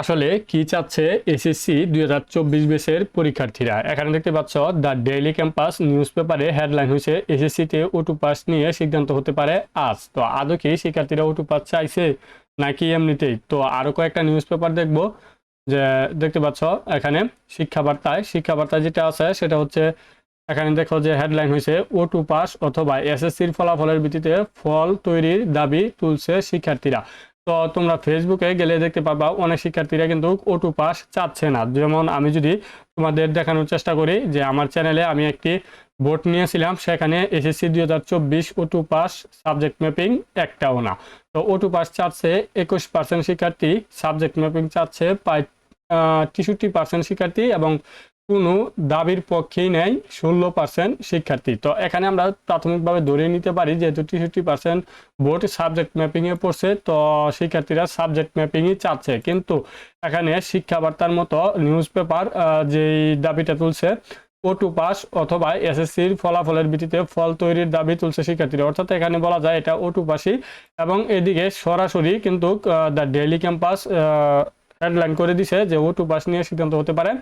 আসলে কি চাচ্ছে এসএসসি দুই হাজার চব্বিশ বেসের পরীক্ষার্থীরা? এখানে দেখতে পাচ্ছ, দ্য ডেইলি ক্যাম্পাস নিউজ পেপারে হেডলাইন হয়েছে, এসএসসিতে ওটু পাস নিয়ে সিদ্ধান্ত হতে পারে আজ। তো আদৌ কি শিক্ষার্থীরা ওটু পাস চাইছে নাকি এমনিতেই? তো আরও কয়েকটা নিউজ পেপার দেখব। যে দেখতে পাচ্ছ, এখানে শিক্ষা বার্তায় শিক্ষা বার্তায় যেটা আছে সেটা হচ্ছে, এখানে দেখো যে হেডলাইন হয়েছে ও টু পাস অথবা এসএসসির ফলাফলের ভিত্তিতে ফল তৈরির দাবি তুলছে শিক্ষার্থীরা। তো তোমরা ফেসবুকে গেলে দেখতে পাবা অনেক শিক্ষার্থীরা কিন্তু ও টু পাস চাচ্ছে না। যেমন আমি যদি তোমাদের দেখানোর চেষ্টা করি যে আমার চ্যানেলে আমি একটি বোর্ড নিয়েছিলাম, সেখানে এসএসসি দুই হাজার চব্বিশ auto pass subject mapping একটাও না। তো ও টু পাস চাচ্ছে, একুশ পার্সেন্ট শিক্ষার্থী সাবজেক্ট ম্যাপিং চাচ্ছে প্রায় তেষট্টি পার্সেন্ট শিক্ষার্থী এবং কোনো দাবির পক্ষেই নেই, ষোলো পার্সেন্ট শিক্ষার্থী। তো এখানে আমরা প্রাথমিকভাবে ধরে নিতে পারি, যেহেতু তেষট্টি পার্সেন্ট ভোট সাবজেক্ট ম্যাপিংয়ে পড়ছে, তো শিক্ষার্থীরা সাবজেক্ট ম্যাপিংই চাচ্ছে। কিন্তু এখানে শিক্ষাবার্তার মতো নিউজ পেপার যেই দাবিটা তুলছে ও টু পাস অথবা এসএসসির ফলাফলের ভিত্তিতে ফল তৈরির দাবি তুলছে শিক্ষার্থীরা। অর্থাৎ এখানে বলা যায় এটা ও টু পাসই এবং এদিকে সরাসরি কিন্তু দ্য ডেইলি ক্যাম্পাস হেডলাইন করে দিছে যে ও টু পাস নিয়ে সিদ্ধান্ত হতে পারে।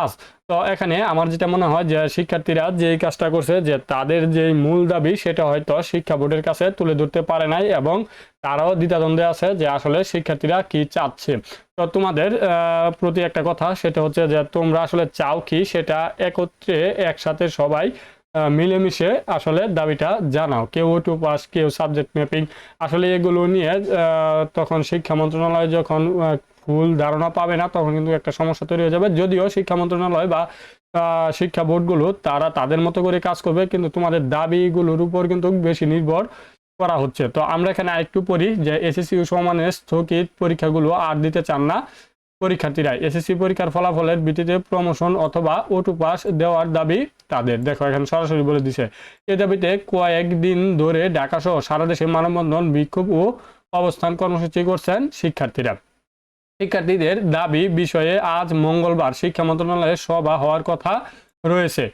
আজ তো এখানে আমার যেটা মনে হয় যে শিক্ষার্থীরা যে কাজটা করছে যে তাদের যে মূল দাবি সেটা হয়তো শিক্ষা বোর্ডের কাছে তুলে ধরতে পারে নাই এবং তারাও দ্বিতাদ্বন্দ্বে আছে যে আসলে শিক্ষার্থীরা কি চাচ্ছে। তো তোমাদের প্রতি একটা কথা সেটা হচ্ছে যে তোমরা আসলে চাও কি সেটা একত্রে একসাথে সবাই মিলেমিশে আসলে দাবিটা জানাও। কেউ টু পাস কেউ সাবজেক্ট ম্যাপিং। আসলে এগুলো নিয়ে তখন শিক্ষা মন্ত্রণালয় যখন ফুল ধারণা পাবে না, তখন কিন্তু একটা সমস্যা তৈরি হয়ে যাবে। যদিও শিক্ষা মন্ত্রণালয় বা শিক্ষা বোর্ডগুলো তারা তাদের মতো করে কাজ করবে, কিন্তু তোমাদের দাবিগুলোর উপর কিন্তু বেশি নির্ভর করা হচ্ছে। তো আমরা এখানে আরেকটু পড়ি যে এসএসসি সমানের স্থগিত পরীক্ষাগুলো আর দিতে চান না পরীক্ষার্থীরা। এসএসসি পরীক্ষার ফলাফলের ভিত্তিতে প্রমোশন অথবা ওটু পাস দেওয়ার দাবি তাদের। দেখো, এখানে সরাসরি বলে দিছে। এ দাবিতে কয়েকদিন ধরে ঢাকা সহ সারা দেশে মানববন্ধন বিক্ষোভ ও অবস্থান কর্মসূচি করছেন শিক্ষার্থীরা। শিক্ষার্থীদের দাবি বিষয়ে আজ মঙ্গলবার শিক্ষা মন্ত্রণালয়ে সভা হওয়ার কথা রয়েছে।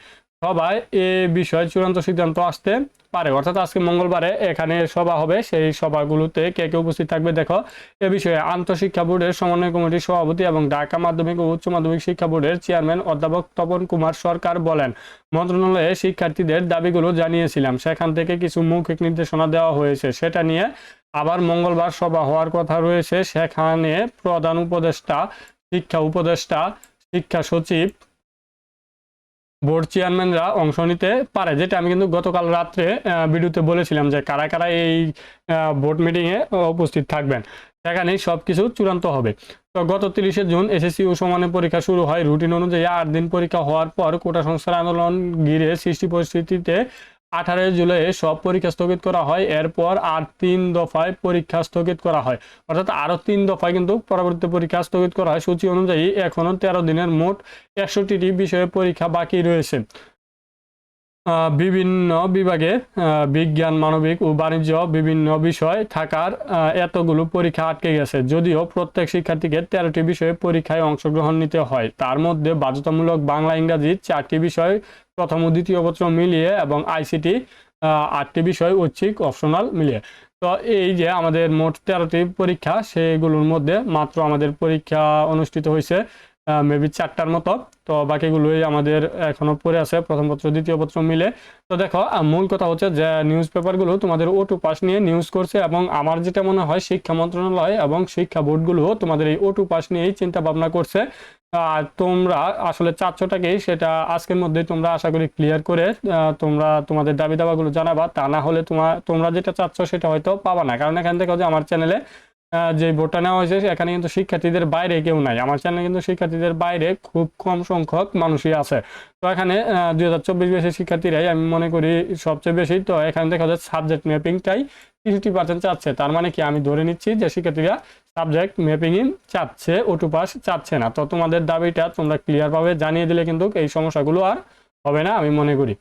সভায় এ বিষয়ে চূড়ান্ত সিদ্ধান্ত আসতে পারে, অর্থাৎ আজকে মঙ্গলবারে এখানে সভা হবে। সেই সভাগুলোতে কে কে উপস্থিত থাকবে দেখো। এ বিষয়ে আন্তঃশিক্ষা বোর্ডের সমন্বয় কমিটির সভাপতি এবং ঢাকা মাধ্যমিক ও উচ্চ মাধ্যমিক শিক্ষা বোর্ডের চেয়ারম্যান অধ্যাপক তপন কুমার সরকার বলেন, মন্ত্রণালয়ে শিক্ষার্থীদের দাবিগুলো জানিয়েছিলাম। সেখান থেকে কিছু মৌখিক নির্দেশনা দেওয়া হয়েছে। সেটা নিয়ে আবার মঙ্গলবার সভা হওয়ার কথা রয়েছে। সেখানে প্রধান উপদেষ্টা, শিক্ষা উপদেষ্টা, শিক্ষা সচিব বোর্ড চেয়ারম্যানরা অংশ নিতে পারে, যেটা আমি কিন্তু গতকাল রাত্রে ভিডিওতে বলেছিলাম যে কারা কারা এই বোর্ড মিটিংয়ে উপস্থিত থাকবেন। সেখানেই সব কিছু চূড়ান্ত হবে। তো গত তিরিশে জুন এসএসসি ও সমানে পরীক্ষা শুরু হয়। রুটিন অনুযায়ী আট দিন পরীক্ষা হওয়ার পর কোটা সংস্থার আন্দোলন ঘিরে সৃষ্টি পরিস্থিতিতে আঠারোই জুলাই সব পরীক্ষা স্থগিত করা হয়, এরপর আর তিন দফায় পরীক্ষা স্থগিত করা হয়। অর্থাৎ আরও তিন দফায় কিন্তু পরবর্তী পরীক্ষা স্থগিত করা হয়। সূচি অনুযায়ী এখনও তেরো দিনের মোট একষট্টিটি বিষয়ে পরীক্ষা বাকি রয়েছে। বিভিন্ন বিভাগে বিজ্ঞান, মানবিক ও বাণিজ্য বিভিন্ন বিষয় থাকার এতগুলো পরীক্ষা আটকে গেছে। যদিও প্রত্যেক শিক্ষার্থীকে তেরোটি বিষয়ে পরীক্ষায় অংশগ্রহণ নিতে হয়। তার মধ্যে বাধ্যতামূলক বাংলা, ইংরাজি চারটি বিষয়, প্রথম ও দ্বিতীয় পত্র মিলিয়ে এবং আইসিটি আটটি বিষয়, ঐচ্ছিক, অপশনাল মিলিয়ে। তো এই যে আমাদের মোট তেরোটি পরীক্ষা, সেগুলোর মধ্যে মাত্র আমাদের পরীক্ষা অনুষ্ঠিত হয়েছে। মেবি চারটার মতো। তো বাকিগুলোই আমাদের এখনও পড়ে আছে, প্রথম পত্র, দ্বিতীয় পত্র মিলে। তো দেখো মূল কথা হচ্ছে যে নিউজ পেপারগুলো তোমাদের ও টু পাস নিয়ে নিউজ করছে এবং আমার যেটা মনে হয় শিক্ষা মন্ত্রণালয় এবং শিক্ষা বোর্ডগুলো তোমাদের এই ও টু পাস নিয়েই চিন্তা ভাবনা করছে। আর তোমরা আসলে চাচ্ছটাকেই সেটা আজকের মধ্যেই তোমরা আশা করি ক্লিয়ার করে তোমরা তোমাদের দাবি দাবাগুলো জানাবা। তা না হলে তোমার তোমরা যেটা চাচ্ছ সেটা হয়তো পাবা না। কারণ এখান থেকে যে আমার চ্যানেলে যে ভোটটা নেওয়া হয়েছে এখানে কিন্তু শিক্ষার্থীদের বাইরে কেউ নাই। আমার চ্যানেলে কিন্তু শিক্ষার্থীদের বাইরে খুব কম সংখ্যক মানুষই আছে। তো এখানে দুই হাজার চব্বিশ বেশি শিক্ষার্থীরাই আমি মনে করি সবচেয়ে বেশি। তো এখানে দেখা যাচ্ছে সাবজেক্ট ম্যাপিংটাই ফিফটি পার্সেন্ট চাচ্ছে। তার মানে কি, আমি ধরে নিচ্ছি যে শিক্ষার্থীরা সাবজেক্ট ম্যাপিংই চাচ্ছে, ওটু পাস চাচ্ছে না। তো তোমাদের দাবিটা তোমরা ক্লিয়ারভাবে জানিয়ে দিলে কিন্তু এই সমস্যাগুলো আর হবে না, আমি মনে করি।